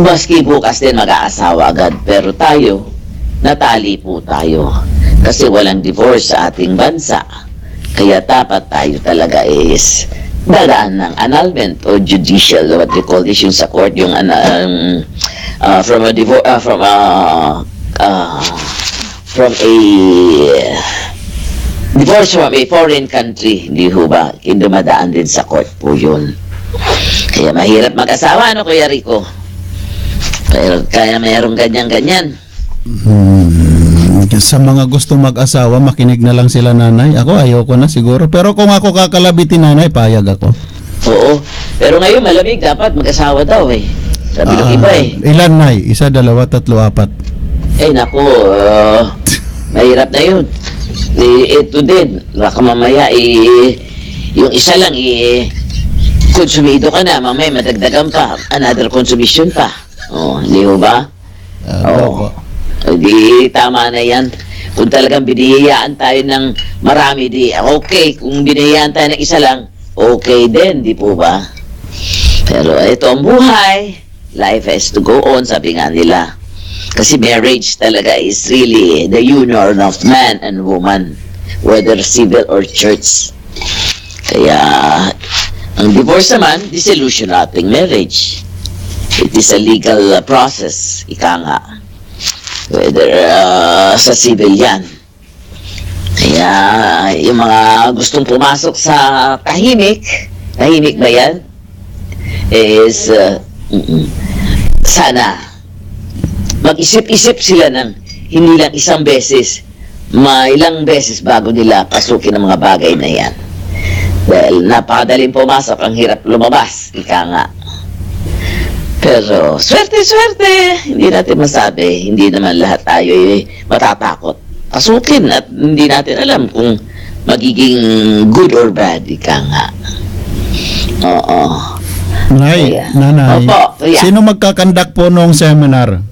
Maski bukas din mag-aasawa agad, pero tayo, natali po tayo. Kasi walang divorce sa ating bansa. Kaya dapat tayo talaga is dadaan ng annulment o judicial, what you call this yung sa court, yung ana- um, uh, from a divorce, from a, uh, from a divorce from a foreign country, di ho ba? Dumadaan din sa court po yun. Kaya mahirap mag-asawa, ano Kuya Rico? Pero kaya mayroong ganyan-ganyan. Hmm, sa mga gusto mag-asawa, makinig na lang sila nanay. Ako ayoko na siguro. Pero kung ako kakalabitin nanay, payag ako. Oo. Pero ngayon malamig, dapat mag-asawa daw eh. Sabi ng Ah, iba eh. Ilan nay? Isa, dalawa, tatlo, apat. Eh naku, ah, mahirap na yun. Eh, ito din, baka mamaya eh, yung isa lang eh, konsumido ka na, mamaya madagdagan pa, another consumption pa. Oh, hindi ho ba? Ah, Oo. opo. Di tama na yan. Kung talagang binihiyaan tayo ng marami, di okay. Kung binihiyaan tayo ng isa lang, okay din, di po ba? Pero ito ang buhay. Life has to go on, sabi nga nila. Kasi marriage talaga is really the union of man and woman, whether civil or church. Kaya, ang divorce naman, dissolution ng ating marriage. It is a legal uh, process, ika nga whether uh, sa civil. Kaya yung mga gustong pumasok sa tahimik, tahimik ba yan? Is uh, sana mag-isip-isip sila ng hindi lang isang beses, mailang beses bago nila pasukin ang mga bagay na yan. Dahil napakadaling pumasok, ang hirap lumabas, ika nga. Pero, swerte-swerte, hindi natin masabi. Hindi naman lahat tayo eh, matatakot. Pasukin at hindi natin alam kung magiging good or bad, ika nga. Oo. Nay, nanay. Opo, kuya. Sino magkakandak po nung seminar?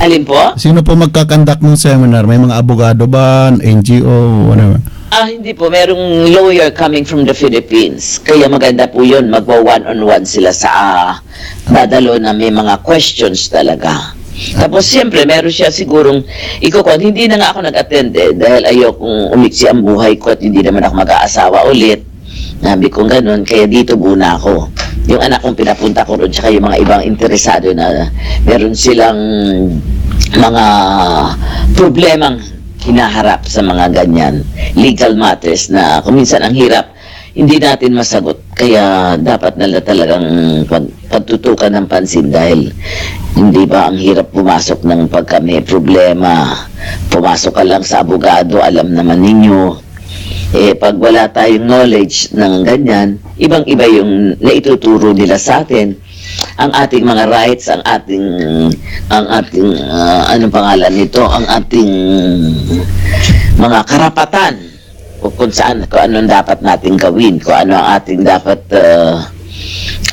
Alin po? Sino po magkakandak ng seminar? May mga abogado ba? NGO? Whatever. Ah, hindi po. Merong lawyer coming from the Philippines. Kaya maganda po yun. Magwa one-on-one sila sa ah, dadalo na may mga questions talaga. Tapos siyempre, meron siya sigurong, ikukon, hindi na nga ako nag-attend eh, dahil ayokong umiksi ang buhay ko at hindi naman ako mag-aasawa ulit. Nabi kong ganun, kaya dito muna ako. Yung anak kong pinapunta ko ron, tsaka yung mga ibang interesado na meron silang mga problemang hinaharap sa mga ganyan. Legal matters na kuminsan ang hirap hindi natin masagot. Kaya dapat na talagang pag, pagtutukan ng pansin dahil hindi ba ang hirap pumasok ng pagka may problema? Pumasok ka lang sa abogado alam naman ninyo. Eh pag wala tayong knowledge ng ganyan ibang iba yung naituturo nila sa atin ang ating mga rights, ang ating ang ating ah, anong pangalan nito, ang ating mga karapatan o kung saan kung anong dapat nating gawin, kung ano ang ating dapat ah,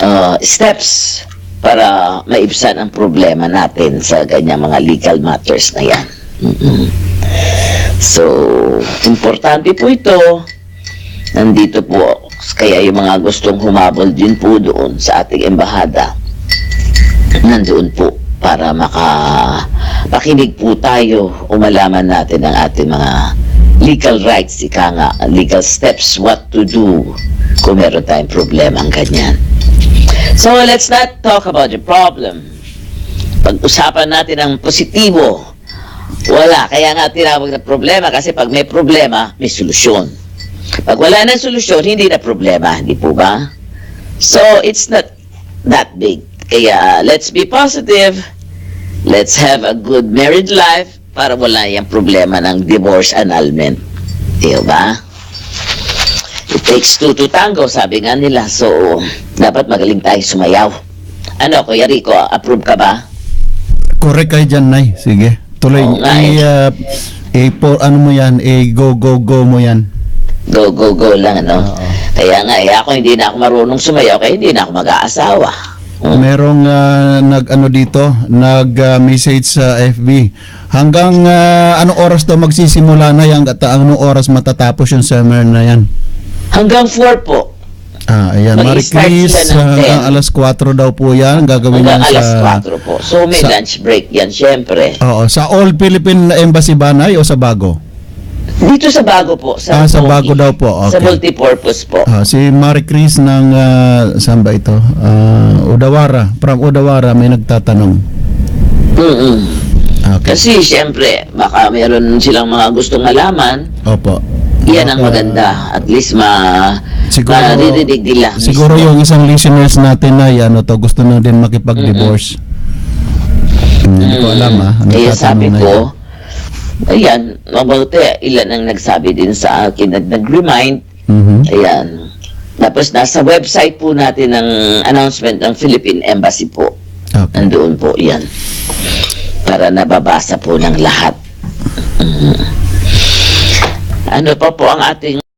ah, steps para maibsan ang problema natin sa ganyan mga legal matters na yan. Mm-mm. So, importante po ito. Nandito po, kaya yung mga gustong humabol din po doon sa ating embahada, nandoon po para maka pakinig po tayo o malaman natin ang ating mga legal rights, ika nga, legal steps, what to do kung meron tayong problema ang ganyan. So, let's not talk about the problem. Pag-usapan natin ang positibo. Wala. Kaya nga tinawag na problema kasi pag may problema, may solusyon. Pag wala na solusyon, hindi na problema. Hindi po ba? So, it's not that big. Kaya, let's be positive. Let's have a good married life para wala yung problema ng divorce annulment. Di ba? It takes two to tango, sabi nga nila. So, dapat magaling tayo sumayaw. Ano, Kuya Rico, approve ka ba? Correct kayo dyan, Nay. Sige. Tuloy. Nga i, eh. uh, i- po, ano mo yan? I go, go, go mo yan. Go, go, go lang, ano? Oo. Kaya nga, eh, ako hindi na ako marunong sumayaw, kaya hindi na ako mag-aasawa. Hmm. Merong ah, nag-ano dito, nag-message sa FB. Hanggang ah, anong oras daw magsisimula na yan at anong oras matatapos yung seminar na yan? Hanggang 4 po. Ah, ayan. Marie Mag-start Chris, sila ng hanggang 10. alas 4 daw po yan. Gagawin Hanggang yan alas sa... 4 po. So may sa- lunch break yan, syempre. Oo, sa All Philippine Embassy ba, Nay, o sa Bago? Dito sa bago po. Sa Ah, sa bago daw po, Sa okay. multipurpose po. Ah, si Marie Chris ng, ah, saan ba ito? Ah, Udawara. From Udawara, may nagtatanong. Mm-mm. Okay. Kasi syempre, baka meron silang mga gustong malaman. Opo. Yan ang maganda. At least ma Siguro, maririnig nila. siguro mismo. yung isang listeners natin na ano to, gusto na din makipag-divorce. Hmm, Hindi ko alam ah. Ano Kaya sabi ko, yan? Ayan, mabuti, ilan ang nagsabi din sa akin at nag-remind. Mhm. Ayan. Tapos nasa website po natin ng announcement ng Philippine Embassy po. Okay. Nandoon po yan. Para nababasa po ng lahat. Mhm. Ano pa po ang ating